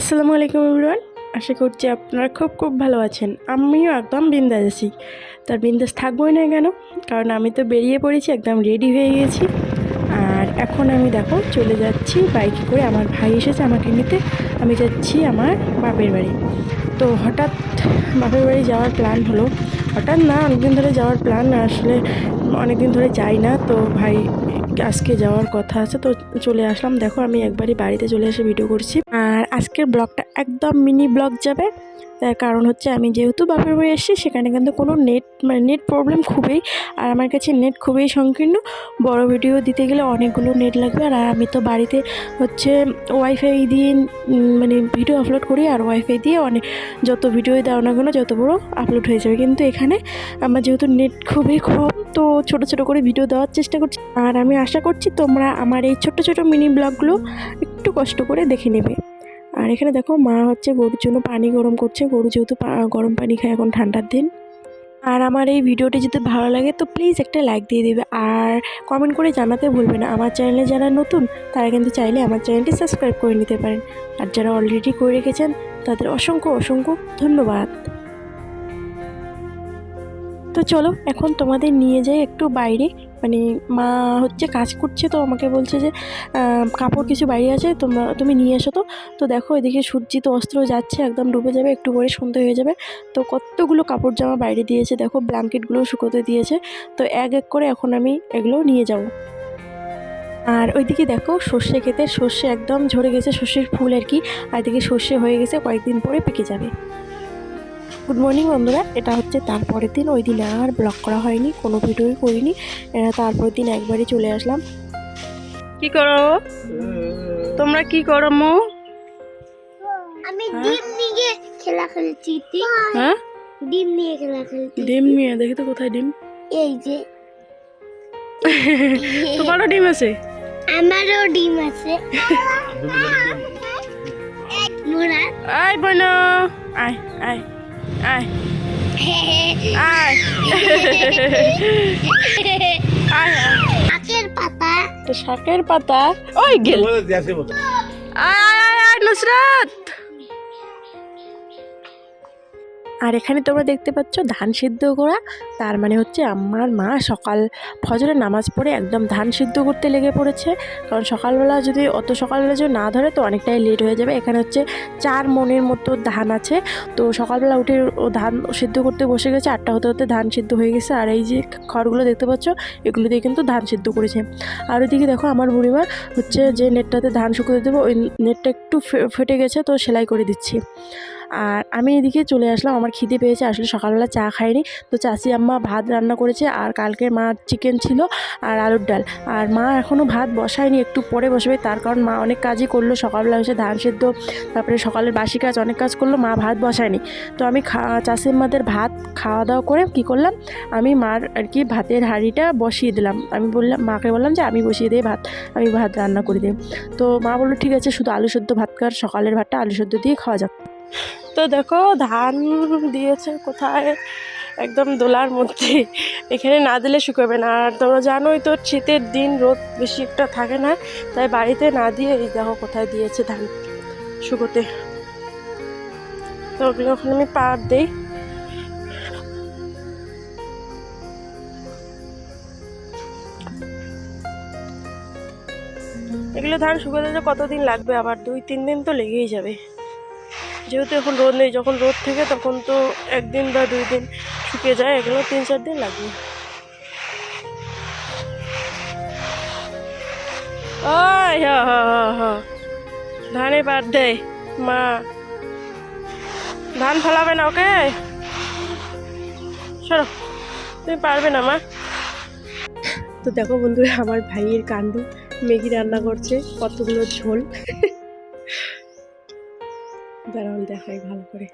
আসসালামু আলাইকুম এভরিওয়ান। আশা করছি আপনারা খুব খুব ভালো আছেন। আমিও একদম বিন্দাস আছি। তার বিন্দাস থাকবোই না কেন? কারণ আমি তো বেরিয়ে পড়েছি, একদম রেডি হয়ে গেছি। আর এখন আমি দেখো, চলে যাচ্ছি বাইকে করে। আমার ভাই এসেছে আমাকে নিতে। আমি যাচ্ছি আমার বাপের বাড়ি। তো হঠাৎ বাপের বাড়ি যাওয়ার প্ল্যান হলো। হঠাৎ না, অনেকদিন ধরে যাওয়ার প্ল্যান না আসলে অনেকদিন ধরে যাই না। তো ভাই, আজকে যাওয়ার কথা আছে। তো চলে আসলাম। দেখো, আমি একবারই বাড়িতে চলে এসে ভিডিও করছি। আজকের ব্লগটা একদম মিনি ব্লগ যাবে। তার কারণ হচ্ছে আমি যেহেতু বাপের বাড়ি এসেছি সেখানে কিন্তু কোনো নেট মানে নেট প্রবলেম খুবই, আর আমার কাছে নেট খুবই সংকীর্ণ। বড় ভিডিও দিতে গেলে অনেকগুলো নেট লাগবে, আর আমি তো বাড়িতে হচ্ছে ওয়াইফাই দিয়ে মানে ভিডিও আপলোড করি, আর ওয়াইফাই দিয়ে অনেক যত ভিডিও দাও না কেন, যত বড় আপলোড হয়ে যাবে। কিন্তু এখানে আমার যেহেতু নেট খুবই কম, তো ছোট ছোট করে ভিডিও দেওয়ার চেষ্টা করছি। আর আমি আশা করছি তোমরা আমার এই ছোট ছোট মিনি ব্লগগুলো একটু কষ্ট করে দেখে নেবে। আর এখানে দেখো মা হচ্ছে গরুর জন্য পানি গরম করছে। গরু যেহেতু গরম পানি খায় এখন ঠান্ডার দিন। আর আমার এই ভিডিওটি যদি ভালো লাগে তো প্লিজ একটা লাইক দিয়ে দেবে। আর কমেন্ট করে জানাতে ভুলবে না। আমার চ্যানেলে যারা নতুন, তারা কিন্তু চাইলে আমার চ্যানেলটি সাবস্ক্রাইব করে নিতে পারেন। আর যারা অলরেডি করে রেখেছেন, তাদের অসংখ্য অসংখ্য ধন্যবাদ। তো চলো, এখন তোমাদের নিয়ে যাই একটু বাইরে। মানে মা হচ্ছে কাজ করছে তো, আমাকে বলছে যে কাপড় কিছু বাইরে আছে, তোমরা, তুমি নিয়ে এসো তো। তো দেখো, এদিকে সূর্যি তো অস্ত্র যাচ্ছে, একদম ডুবে যাবে, একটু পরে সন্ধে হয়ে যাবে। তো কতগুলো কাপড় জামা বাইরে দিয়েছে, দেখো, ব্ল্যাঙ্কেটগুলো শুকোতে দিয়েছে। তো এক এক করে এখন আমি এগুলো নিয়ে যাব। আর ওইদিকে দেখো, সর্ষে খেতে সর্ষে একদম ঝরে গেছে, সর্ষের ফুল আর কি। আর এদিকে সর্ষে হয়ে গেছে, কয়েকদিন পরে পেকে যাবে। গুড মর্নিং বন্ধুরা। এটা হচ্ছে তারপরের দিন। ওই দিন আর ব্লগ করা হয়নি কোনো ভিডিওই করিনি। তারপরের দিন একবারই চলে আসলাম। কি করো? তোমরা কি করো মো? আমি ডিম নিয়ে খেলা খেলছি হ্যাঁ? ডিম নিয়ে খেলা খেলছি। ডিম নিয়ে দেখি তো কোথায় ডিম। এই যে। তোমারও ডিম আছে? আমারও ডিম আছে। মোরা আয় বোন। আয় আয়। আয় আয় আখের পাতা। শাকের পাতা? ওই গেল। আয় আয় আয় আয় নুসরাত! আর এখানে তোমরা দেখতে পাচ্ছ ধান সিদ্ধ করা, তার মানে হচ্ছে আমার মা সকাল ফজরে নামাজ পড়ে একদম ধান সিদ্ধ করতে লেগে পড়েছে। কারণ সকালবেলা যদি, অত সকালবেলা যদি না ধরে তো অনেকটাই লেট হয়ে যাবে। এখানে হচ্ছে চার মনের মতো ধান আছে। তো সকালবেলা উঠে ও ধান সিদ্ধ করতে বসে গেছে। আটটা হতে হতে ধান সিদ্ধ হয়ে গেছে। আর এই যে খড়গুলো দেখতে পাচ্ছ, এগুলো দিয়ে কিন্তু ধান সিদ্ধ করেছে। আর ওইদিকে দেখো আমার বুড়িমা হচ্ছে যে নেটটাতে ধান শুকোতে দেবো, ওই নেটটা একটু ফেটে গেছে তো সেলাই করে দিচ্ছি। আর আমি এদিকে চলে আসলাম, আমার খিদে পেয়েছে, আসলে সকালবেলা চা খাইনি। তো চাষি আম্মা ভাত রান্না করেছে আর কালকে মা চিকেন ছিল আর আলুর ডাল। আর মা এখনও ভাত বসায়নি, একটু পরে বসবে, তার কারণ মা অনেক কাজই করল, সকালবেলা এসে ধান সেদ্ধ, তারপরে সকালের বাসি কাজ, অনেক কাজ করল, মা ভাত বসায়নি। তো আমি চাষি আম্মাদের ভাত খাওয়া দাওয়া করে কী করলাম, আমি মার আর কি ভাতের হাঁড়িটা বসিয়ে দিলাম। আমি বললাম, মাকে বললাম যে আমি বসিয়ে দিই ভাত, আমি ভাত রান্না করে দিই তো মা বলল, ঠিক আছে, শুধু আলু সেদ্ধ ভাত খাওয়ার সকালের ভাতটা আলু সেদ্ধ দিয়ে খাওয়া যাক। তো দেখো, ধান দিয়েছে কোথায়? একদম দোলার মধ্যে। এখানে না দিলে শুকাবে না। আর তোমরা জানোই তো, শীতের দিন রোদ বেশি একটা থাকে না। তাই বাড়িতে না দিয়ে এই দেখো কোথায় দিয়েছে ধান শুকোতে। তো ওগুলো ওখানে আমি পার দিই। এগুলো ধান শুকোতে কতদিন লাগবে? আবার দুই, তিন দিন তো লেগেই যাবে। যেহেতু এখন রোদ নেই, যখন রোদ থাকে তখন তো একদিন বা দুই দিন শুকিয়ে যায়, এগুলো তিন চার দিন লাগবে ওই ধানে পাট দেয় মা। ধান ফলাবে না ওকে? সরো, তুমি পারবে না, মা। তো দেখো বন্ধুরা, আমার ভাইয়ের কাণ্ড ম্যাগি রান্না করছে, কতগুলো ঝোল। দাঁড়াও দেখাই ভালো করে।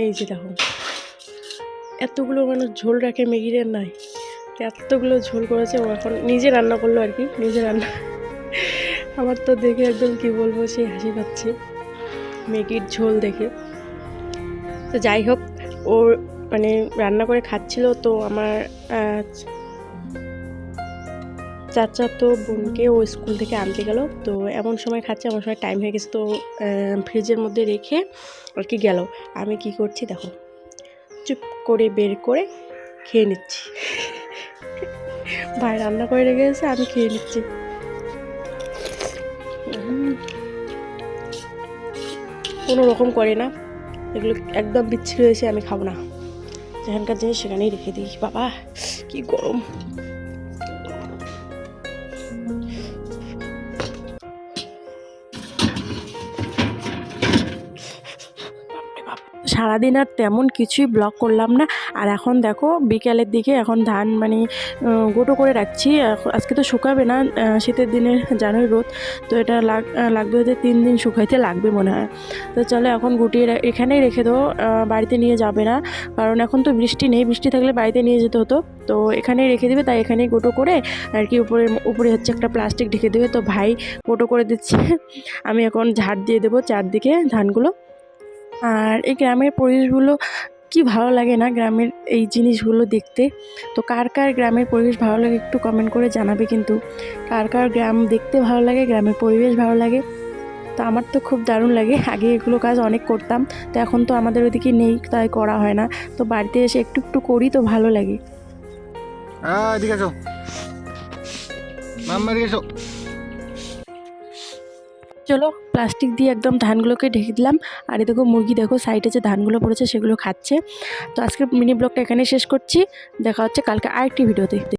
এই যে দেখো, এতগুলো মানুষ ঝোল রাখে ম্যাগির নাই এতগুলো ঝোল করেছে, ও এখন নিজে রান্না করল আর কি, নিজে রান্না। আমার তো দেখে একদম কি বলব, সেই হাসি পাচ্ছে ম্যাগির ঝোল দেখে। তো যাই হোক, ও মানে রান্না করে খাচ্ছিল, তো আমার চাচা তো বোনকে ও স্কুল থেকে আনতে গেল। তো এমন সময় খাচ্ছে, এমন সময় টাইম হয়ে গেছে। তো ফ্রিজের মধ্যে রেখে আর কি গেল? আমি কি করছি দেখো, চুপ করে বের করে খেয়ে নিচ্ছি। ভাই রান্না করে রেখে গেছে আমি খেয়ে নিচ্ছি। কোনো রকম করে না। এগুলো একদম বিচ্ছিরি হয়েছে, আমি খাব না। যেখানকার জিনিস সেখানেই রেখে দিই। বাবা, কি গরম। সারাদিন আর তেমন কিছুই ব্লগ করলাম না। আর এখন দেখো, বিকেলের দিকে এখন ধান মানে গোটো করে রাখছি। আজকে তো শুকাবে না শীতের দিনে জানোই রোদ। তো এটা লাগ লাগবে হতে তিন দিন শুকাইতে লাগবে মনে হয়। তো চলো এখন গুটিয়ে এখানেই রেখে দেবো বাড়িতে নিয়ে যাবে না। কারণ এখন তো বৃষ্টি নেই, বৃষ্টি থাকলে বাড়িতে নিয়ে যেতে হতো। তো এখানেই রেখে দেবে, তাই এখানেই গোটো করে আর কি উপরে উপরে হচ্ছে একটা প্লাস্টিক ঢেকে দেবে। তো ভাই গোটো করে দিচ্ছে। আমি এখন ঝাড় দিয়ে দেবো চারদিকে ধানগুলো। আর এই গ্রামের পরিবেশগুলো কি ভালো লাগে না গ্রামের এই জিনিসগুলো দেখতে? তো কার কার গ্রামের পরিবেশ ভালো লাগে একটু কমেন্ট করে জানাবে কিন্তু। কার কার গ্রাম দেখতে ভালো লাগে, গ্রামের পরিবেশ ভালো লাগে? তো আমার তো খুব দারুণ লাগে, আগে এগুলো কাজ অনেক করতাম, তো এখন তো আমাদের ওদিকে নেই, তাই করা হয় না। তো বাড়িতে এসে একটু একটু করি তো ভালো লাগে। এদিকে এসো। এদিকে এসো। চলো প্লাস্টিক দিয়ে একদম ধানগুলোকে ঢেকে দিলাম। আর এ দেখো মুরগি দেখো সাইডে যে ধানগুলো পড়েছে সেগুলো খাচ্ছে। তো আজকে মিনি ব্লগটা এখানে শেষ করছি। দেখা হচ্ছে কালকে আরেকটি ভিডিওতে